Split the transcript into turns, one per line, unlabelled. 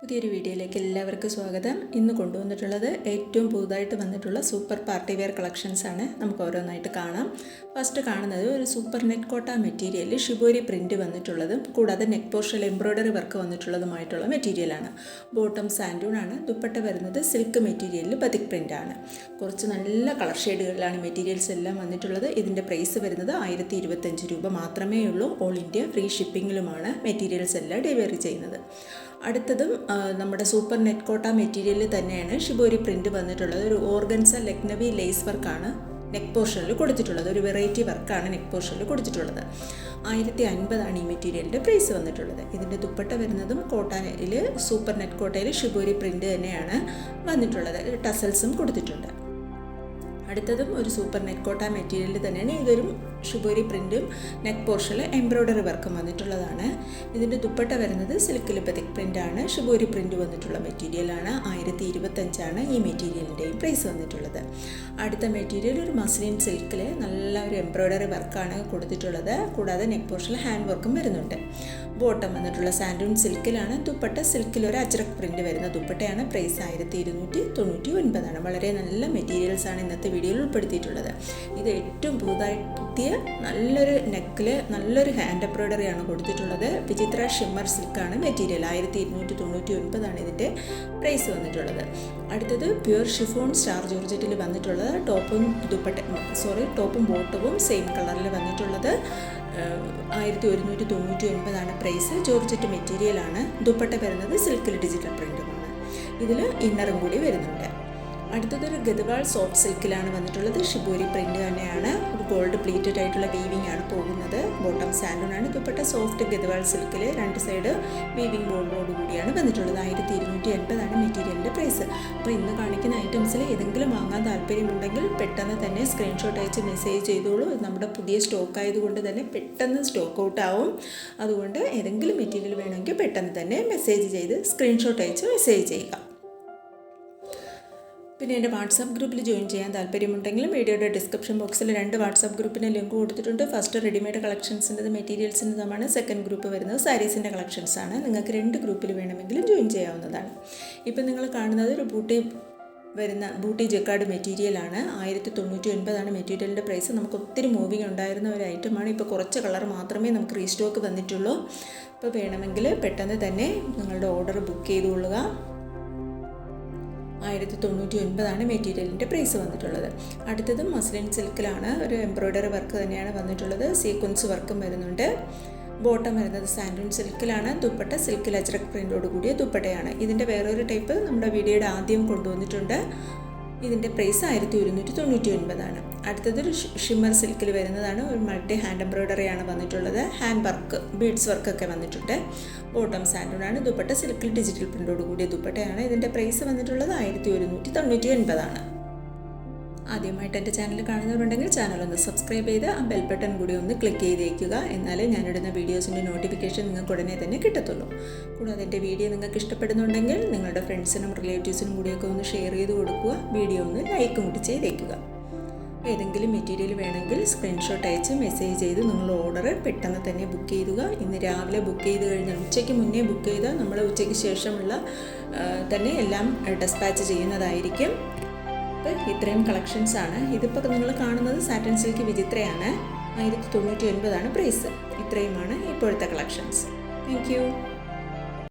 പുതിയൊരു വീഡിയോയിലേക്ക് എല്ലാവർക്കും സ്വാഗതം ഇന്ന് കൊണ്ടുവന്നിട്ടുള്ളത് ഏറ്റവും പുതുതായിട്ട് വന്നിട്ടുള്ള സൂപ്പർ പാർട്ടി വെയർ കളക്ഷൻസ് ആണ് നമുക്ക് ഓരോന്നായിട്ട് കാണാം ഫസ്റ്റ് കാണുന്നത് ഒരു സൂപ്പർ നെറ്റ് കോട്ട മെറ്റീരിയലിൽ ഷിബോരി പ്രിൻറ്റ് വന്നിട്ടുള്ളതും കൂടാതെ നെക്ക് പോർഷൽ എംബ്രോയ്ഡറി വർക്ക് വന്നിട്ടുള്ളതുമായിട്ടുള്ള മെറ്റീരിയലാണ് ബോട്ടം സാൻഡൂൺ ആണ് ദുപ്പട്ട വരുന്നത് സിൽക്ക് മെറ്റീരിയലിൽ പതിക് പ്രിൻ്റ് ആണ് കുറച്ച് നല്ല കളർ ഷെയ്ഡുകളിലാണ് മെറ്റീരിയൽസ് എല്ലാം വന്നിട്ടുള്ളത് ഇതിൻ്റെ പ്രൈസ് വരുന്നത് ആയിരത്തി ഇരുപത്തഞ്ച് രൂപ മാത്രമേ ഉള്ളൂ ഓൾ ഇന്ത്യ ഫ്രീ ഷിപ്പിങ്ങിലുമാണ് മെറ്റീരിയൽസ് എല്ലാം ഡെലിവറി ചെയ്യുന്നത് അടുത്തതും നമ്മുടെ സൂപ്പർ നെറ്റ് കോട്ട മെറ്റീരിയലിൽ തന്നെയാണ് ഷിബോരി പ്രിന്റ് വന്നിട്ടുള്ളത് ഒരു ഓർഗൻസ ലക്നവി ലേസ് വർക്കാണ് നെക്ക് പോർഷനിൽ കൊടുത്തിട്ടുള്ളത് ഒരു വെറൈറ്റി വർക്കാണ് നെക്ക് പോർഷനിൽ കൊടുത്തിട്ടുള്ളത് ആയിരത്തി അൻപതാണ് ഈ മെറ്റീരിയലിൻ്റെ പ്രൈസ് വന്നിട്ടുള്ളത് ഇതിൻ്റെ ദുപ്പട്ട വരുന്നതും കോട്ടയിൽ സൂപ്പർ നെറ്റ് കോട്ടയിൽ ഷിബോരി പ്രിൻറ്റ് തന്നെയാണ് വന്നിട്ടുള്ളത് ടസൽസും കൊടുത്തിട്ടുണ്ട് അടുത്തതും ഒരു സൂപ്പർ നെക്ക് കോട്ട മെറ്റീരിയൽ തന്നെയാണ് ഇതൊരു ഷുബോരി പ്രിൻറ്റും നെക്ക് പോർഷനിൽ എംബ്രോയ്ഡറി വർക്കും വന്നിട്ടുള്ളതാണ് ഇതിൻ്റെ ദുപ്പട്ട വരുന്നത് സിൽക്ക് ലിപ്പത്തിക് പ്രിൻ്റാണ് ഷുബോരി പ്രിൻ്റ് വന്നിട്ടുള്ള മെറ്റീരിയലാണ് ആയിരത്തി ഇരുപത്തഞ്ചാണ് ഈ മെറ്റീരിയലിൻ്റെയും പ്രൈസ് വന്നിട്ടുള്ളത് അടുത്ത മെറ്റീരിയൽ ഒരു മസ്ലിൻ സിൽക്കിൽ നല്ല ഒരു എംബ്രോയ്ഡറി വർക്കാണ് കൊടുത്തിട്ടുള്ളത് കൂടാതെ നെക്ക് പോർഷനിൽ ഹാൻഡ് വർക്കും വരുന്നുണ്ട് ബോട്ടം വന്നിട്ടുള്ള സാൻഡൂൺ സിൽക്കിലാണ് ദുപ്പട്ട സിൽക്കിൽ ഒരു അജ്രക് പ്രിൻ്റ് വരുന്ന ദുപ്പട്ടയാണ് പ്രൈസ് ആയിരത്തി ഇരുന്നൂറ്റി തൊണ്ണൂറ്റി ഒൻപതാണ് വളരെ നല്ല മെറ്റീരിയൽസാണ് ഇന്നത്തെ വീഡിയോയിൽ ഉൾപ്പെടുത്തിയിട്ടുള്ളത് ഇത് ഏറ്റവും പുതുതായി പുതിയ നല്ലൊരു നെക്കിൽ നല്ലൊരു ഹാൻഡ് ആണ് കൊടുത്തിട്ടുള്ളത് വിചിത്ര ഷിമ്മർ സിൽക്കാണ് മെറ്റീരിയൽ ആയിരത്തി ഇരുന്നൂറ്റി തൊണ്ണൂറ്റി ഒൻപതാണ് ഇതിൻ്റെ പ്രൈസ് വന്നിട്ടുള്ളത് അടുത്തത് പ്യുർ ഷിഫോൺ സ്റ്റാർ ജോർജറ്റിൽ വന്നിട്ടുള്ളത് ടോപ്പും ദുപ്പട്ട സോറി ടോപ്പും ബോട്ടവും സെയിം കളറിൽ വന്നിട്ടുള്ളത് ആയിരത്തി ഒരുന്നൂറ്റി തൊണ്ണൂറ്റി ഒൻപതാണ് പ്രൈസ് ജോർജറ്റ് മെറ്റീരിയലാണ് ദുപ്പട്ട വരുന്നത് സിൽക്കിൽ ഡിജിറ്റൽ പ്രിൻറ്റുമാണ് ഇതിൽ ഇന്നറും കൂടി വരുന്നുണ്ട് അടുത്തതൊരു ഗതവാൾ സോഫ്റ്റ് സിൽക്കിലാണ് വന്നിട്ടുള്ളത് ഷിബോരി പ്രിന്റ് തന്നെയാണ് ഒരു ഗോൾഡ് പ്ലീറ്റഡ് ആയിട്ടുള്ള വീവിംഗ് ആണ് പോകുന്നത് ബോട്ടം സാൻഡോണാണ് ഇപ്പോൾപ്പെട്ട സോഫ്റ്റ് ഗതവാൾ സിൽക്കിൽ രണ്ട് സൈഡ് വീവിംഗ് ബോർഡിനോട് കൂടിയാണ് വന്നിട്ടുള്ളത് ആയിരത്തി ഇരുന്നൂറ്റി എൺപതാണ് മെറ്റീരിയലിൻ്റെ പ്രൈസ് അപ്പോൾ ഇന്ന് കാണിക്കുന്ന ഐറ്റംസിൽ ഏതെങ്കിലും വാങ്ങാൻ താല്പര്യമുണ്ടെങ്കിൽ പെട്ടെന്ന് തന്നെ സ്ക്രീൻഷോട്ട് അയച്ച് മെസ്സേജ് ചെയ്തോളൂ നമ്മുടെ പുതിയ സ്റ്റോക്ക് ആയതുകൊണ്ട് തന്നെ പെട്ടെന്ന് സ്റ്റോക്ക് ഔട്ട് ആവും അതുകൊണ്ട് ഏതെങ്കിലും മെറ്റീരിയൽ വേണമെങ്കിൽ പെട്ടെന്ന് തന്നെ മെസ്സേജ് ചെയ്ത് സ്ക്രീൻഷോട്ട് അയച്ച് മെസ്സേജ് ചെയ്യുക പിന്നെ എൻ്റെ വാട്സാപ്പ് ഗ്രൂപ്പിൽ ജോയിൻ ചെയ്യാൻ താല്പര്യമുണ്ടെങ്കിലും വീഡിയോയുടെ ഡിസ്ക്രിപ്ഷൻ ബോക്സിൽ രണ്ട് വാട്സാപ്പ് ഗ്രൂപ്പിന് ലിങ്ക് കൊടുത്തിട്ടുണ്ട് ഫസ്റ്റ് റെഡിമെയ്ഡ് കളക്ഷൻസിൻ്റെ മെറ്റീരിയൽസിൻ്റെതുമാണ് സെക്കൻഡ് ഗ്രൂപ്പ് വരുന്നത് സാരീസിൻ്റെ കളക്ഷൻസാണ് നിങ്ങൾക്ക് രണ്ട് ഗ്രൂപ്പിൽ വേണമെങ്കിലും ജോയിൻ ചെയ്യാവുന്നതാണ് ഇപ്പം നിങ്ങൾ കാണുന്നത് ഒരു ബൂട്ടി വരുന്ന ബൂട്ടി ജക്കാർഡ് മെറ്റീരിയലാണ് ആയിരത്തി തൊണ്ണൂറ്റി ഒൻപതാണ് മെറ്റീരിയലിൻ്റെ പ്രൈസ് നമുക്ക് ഒത്തിരി മൂവിങ് ഉണ്ടായിരുന്ന ഒരു ഐറ്റമാണ് ഇപ്പോൾ കുറച്ച് കളർ മാത്രമേ നമുക്ക് റീസ്റ്റോക്ക് വന്നിട്ടുള്ളൂ ഇപ്പോൾ വേണമെങ്കിൽ പെട്ടെന്ന് തന്നെ നിങ്ങളുടെ ഓർഡർ ബുക്ക് ചെയ്തുകൊള്ളുക ആയിരത്തി തൊണ്ണൂറ്റി ഒൻപതാണ് മെറ്റീരിയലിൻ്റെ പ്രൈസ് വന്നിട്ടുള്ളത് അടുത്തത് മസ്ലിൻ സിൽക്കിലാണ് ഒരു എംബ്രോയ്ഡറി വർക്ക് തന്നെയാണ് വന്നിട്ടുള്ളത് സീക്വൻസ് വർക്കും വരുന്നുണ്ട് ബോട്ടം വരുന്നത് സാൻഡൂൺ സിൽക്കിലാണ് ദുപ്പട്ട സിൽക്കിൽ അജ്രക് പ്രിൻറ്റോട് കൂടിയ ദുപ്പട്ടയാണ് ഇതിൻ്റെ വേറൊരു ടൈപ്പ് നമ്മുടെ വീഡിയോയുടെ ആദ്യം കൊണ്ടുവന്നിട്ടുണ്ട് ഇതിൻ്റെ പ്രൈസ് ആയിരത്തി ഒരുന്നൂറ്റി തൊണ്ണൂറ്റി ഒൻപതാണ് അടുത്തതൊരു ഷിമ്മർ സിൽക്കിൽ വരുന്നതാണ് ഒരു മൾട്ടി ഹാൻഡ് ആണ് വന്നിട്ടുള്ളത് ഹാൻഡ് വർക്ക് ബീഡ്സ് വർക്കൊക്കെ വന്നിട്ടുണ്ട് ബോട്ടം സാൻഡോണാണ് ദുപ്പട്ട സിൽക്കിൽ ഡിജിറ്റൽ പ്രിൻ്റോട് കൂടിയ ദുപ്പട്ടയാണ് ഇതിൻ്റെ പ്രൈസ് വന്നിട്ടുള്ളത് ആയിരത്തി ഒരുന്നൂറ്റി തൊണ്ണൂറ്റി ഒൻപതാണ് ആദ്യമായിട്ട് എൻ്റെ ചാനൽ കാണുന്നവരുണ്ടെങ്കിൽ ചാനൽ ഒന്ന് സബ്സ്ക്രൈബ് ചെയ്ത് ആ ബെൽ ബട്ടൺ കൂടി ഒന്ന് ക്ലിക്ക് ചെയ്തേക്കുക എന്നാലേ ഞാനിടുന്ന വീഡിയോസിൻ്റെ നോട്ടിഫിക്കേഷൻ നിങ്ങൾക്ക് ഉടനെ തന്നെ കിട്ടത്തുള്ളൂ കൂടാതെ എൻ്റെ വീഡിയോ നിങ്ങൾക്ക് ഇഷ്ടപ്പെടുന്നുണ്ടെങ്കിൽ നിങ്ങളുടെ ഫ്രണ്ട്സിനും റിലേറ്റീവ്സിനും കൂടിയൊക്കെ ഒന്ന് ഷെയർ ചെയ്ത് കൊടുക്കുക വീഡിയോ ഒന്ന് ലൈക്കും കൂടി ചെയ്തേക്കുക ഏതെങ്കിലും മെറ്റീരിയൽ വേണമെങ്കിൽ സ്ക്രീൻഷോട്ട് അയച്ച് മെസ്സേജ് ചെയ്ത് നിങ്ങൾ ഓർഡർ പെട്ടെന്ന് തന്നെ ബുക്ക് ചെയ്യുക ഇന്ന് രാവിലെ ബുക്ക് ചെയ്ത് കഴിഞ്ഞാൽ ഉച്ചയ്ക്ക് മുന്നേ ബുക്ക് ചെയ്താൽ നമ്മൾ ഉച്ചയ്ക്ക് ശേഷമുള്ള തന്നെ എല്ലാം ഡെസ്പാച്ച് ചെയ്യുന്നതായിരിക്കും നമുക്ക് ഇത്രയും കളക്ഷൻസ് ആണ് ഇതിപ്പോൾ നിങ്ങൾ കാണുന്നത് സാറ്റൻ സിൽക്ക് വിചിത്രയാണ് ആയിരത്തി തൊണ്ണൂറ്റി ഒൻപതാണ് പ്രൈസ് ഇത്രയുമാണ് ഇപ്പോഴത്തെ കളക്ഷൻസ് താങ്ക്